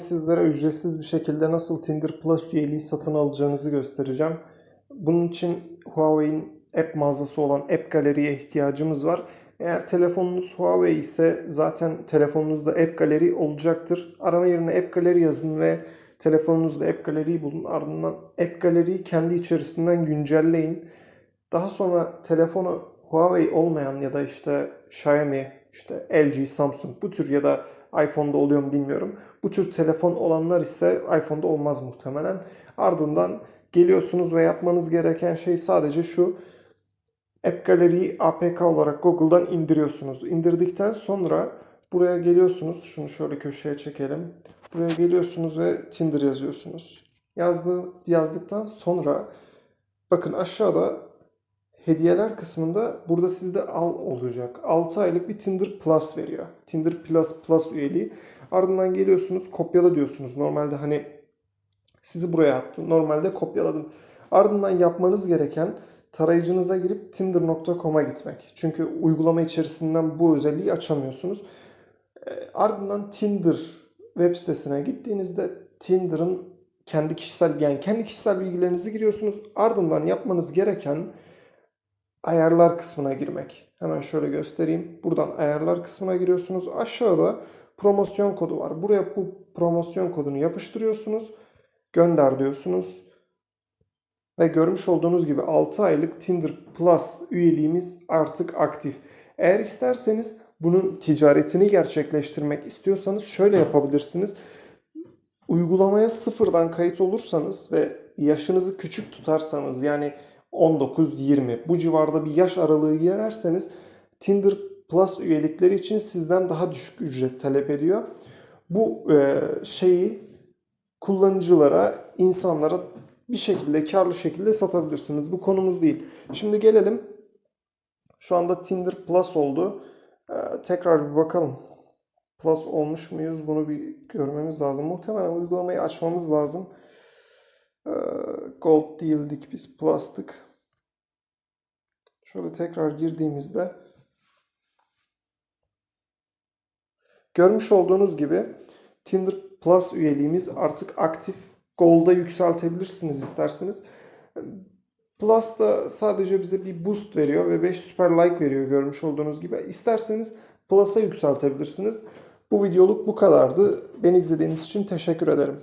sizlere ücretsiz bir şekilde nasıl Tinder Plus üyeliği satın alacağınızı göstereceğim. Bunun için Huawei'in app mağazası olan App Gallery'ye ihtiyacımız var. Eğer telefonunuz Huawei ise zaten telefonunuzda App Gallery olacaktır. Arama yerine App Gallery yazın ve telefonunuzda App Gallery'yi bulun. Ardından App Gallery'yi kendi içerisinden güncelleyin. Daha sonra telefonu Huawei olmayan ya da işte Xiaomi, işte LG, Samsung bu tür ya da iPhone'da oluyor mu bilmiyorum. Bu tür telefon olanlar ise iPhone'da olmaz muhtemelen. Ardından geliyorsunuz ve yapmanız gereken şey sadece şu. App Gallery'yi APK olarak Google'dan indiriyorsunuz. İndirdikten sonra buraya geliyorsunuz. Şunu şöyle köşeye çekelim. Buraya geliyorsunuz ve Tinder yazıyorsunuz. Yazdı, yazdıktan sonra bakın aşağıda hediyeler kısmında burada sizde al olacak. 6 aylık bir Tinder Plus veriyor. Tinder Plus Plus üyeliği. Ardından geliyorsunuz kopyala diyorsunuz. Normalde hani sizi buraya attım. Normalde kopyaladım. Ardından yapmanız gereken tarayıcınıza girip tinder.com'a gitmek. Çünkü uygulama içerisinden bu özelliği açamıyorsunuz. E, Ardından Tinder web sitesine gittiğinizde Tinder'ın kendi kişisel yani kendi kişisel bilgilerinizi giriyorsunuz. Ardından yapmanız gereken ayarlar kısmına girmek. Hemen şöyle göstereyim. Buradan ayarlar kısmına giriyorsunuz. Aşağıda promosyon kodu var. Buraya bu promosyon kodunu yapıştırıyorsunuz. Gönder diyorsunuz. Ve görmüş olduğunuz gibi 6 aylık Tinder Plus üyeliğimiz artık aktif. Eğer isterseniz bunun ticaretini gerçekleştirmek istiyorsanız şöyle yapabilirsiniz. Uygulamaya sıfırdan kayıt olursanız ve yaşınızı küçük tutarsanız yani 19-20 bu civarda bir yaş aralığı girerseniz Tinder Plus üyelikleri için sizden daha düşük ücret talep ediyor. Bu e, şeyi kullanıcılara, insanlara bir şekilde karlı şekilde satabilirsiniz. Bu konumuz değil. Şimdi gelelim. Şu anda Tinder Plus oldu. Ee, tekrar bir bakalım. Plus olmuş muyuz? Bunu bir görmemiz lazım. Muhtemelen uygulamayı açmamız lazım. Gold değildik biz. Plus'tık. Şöyle tekrar girdiğimizde görmüş olduğunuz gibi Tinder Plus üyeliğimiz artık aktif. Gold'a yükseltebilirsiniz isterseniz. Plus da sadece bize bir boost veriyor ve 5 süper like veriyor görmüş olduğunuz gibi. İsterseniz Plus'a yükseltebilirsiniz. Bu videoluk bu kadardı. Beni izlediğiniz için teşekkür ederim.